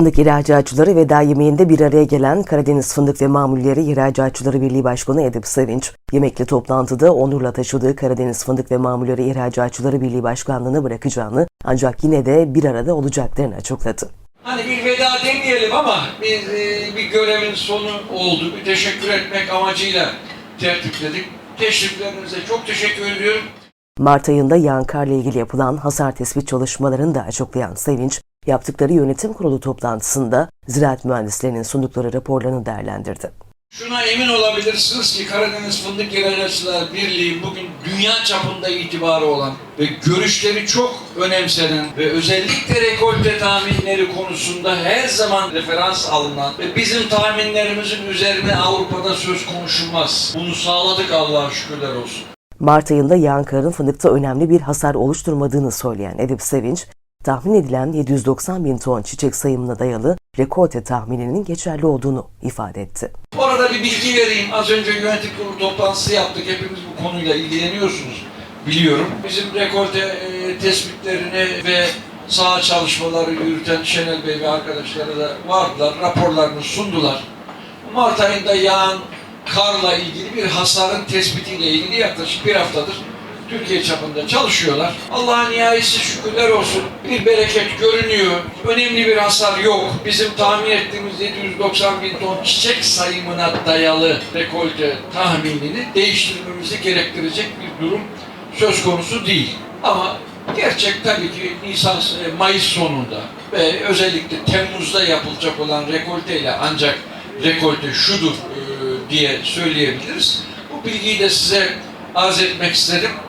Fındık ihracatçıları veda yemeğinde bir araya gelen Karadeniz Fındık ve Mamulleri İhracatçıları Birliği Başkanı Edip Sevinç, yemekli toplantıda onurla taşıdığı Karadeniz Fındık ve Mamulleri İhracatçıları Birliği Başkanlığını bırakacağını ancak yine de bir arada olacaklarını açıkladı. Hani bir veda demeyelim ama bir, e, bir görevin sonu oldu. Bir teşekkür etmek amacıyla tertipledik. Teşriflerinize çok teşekkür ediyorum. Mart ayında Yankar'la ilgili yapılan hasar tespit çalışmalarını da açıklayan Sevinç, yaptıkları yönetim kurulu toplantısında ziraat mühendislerinin sundukları raporlarını değerlendirdi. Şuna emin olabilirsiniz ki Karadeniz Fındık İhracatçılar Birliği bugün dünya çapında itibarı olan ve görüşleri çok önemsenen ve özellikle rekolte tahminleri konusunda her zaman referans alınan ve bizim tahminlerimizin üzerine Avrupa'da söz konuşulmaz. Bunu sağladık Allah'a şükürler olsun. Mart ayında Yankar'ın fındıkta önemli bir hasar oluşturmadığını söyleyen Edip Sevinç, tahmin edilen 790 bin ton çiçek sayımına dayalı rekolte tahmininin geçerli olduğunu ifade etti. Orada bir bilgi vereyim. Az önce yönetim kurulu toplantısı yaptık. Hepimiz bu konuyla ilgileniyorsunuz. Biliyorum. Bizim rekolte e, tespitlerini ve saha çalışmaları yürüten Şenel Bey ve arkadaşları da vardılar. Raporlarını sundular. Mart ayında yağan karla ilgili bir hasarın tespitiyle ilgili yaklaşık bir haftadır Türkiye çapında çalışıyorlar. Allah'a nihayesi şükürler olsun. Bir bereket görünüyor. Önemli bir hasar yok. Bizim tahmin ettiğimiz 790 bin ton çiçek sayımına dayalı rekolte tahminini değiştirmemizi gerektirecek bir durum söz konusu değil. Ama gerçek tabii ki Nisan, e, Mayıs sonunda ve özellikle Temmuz'da yapılacak olan rekolteyle ancak rekolte şudur e, diye söyleyebiliriz. Bu bilgiyi de size arz etmek istedim.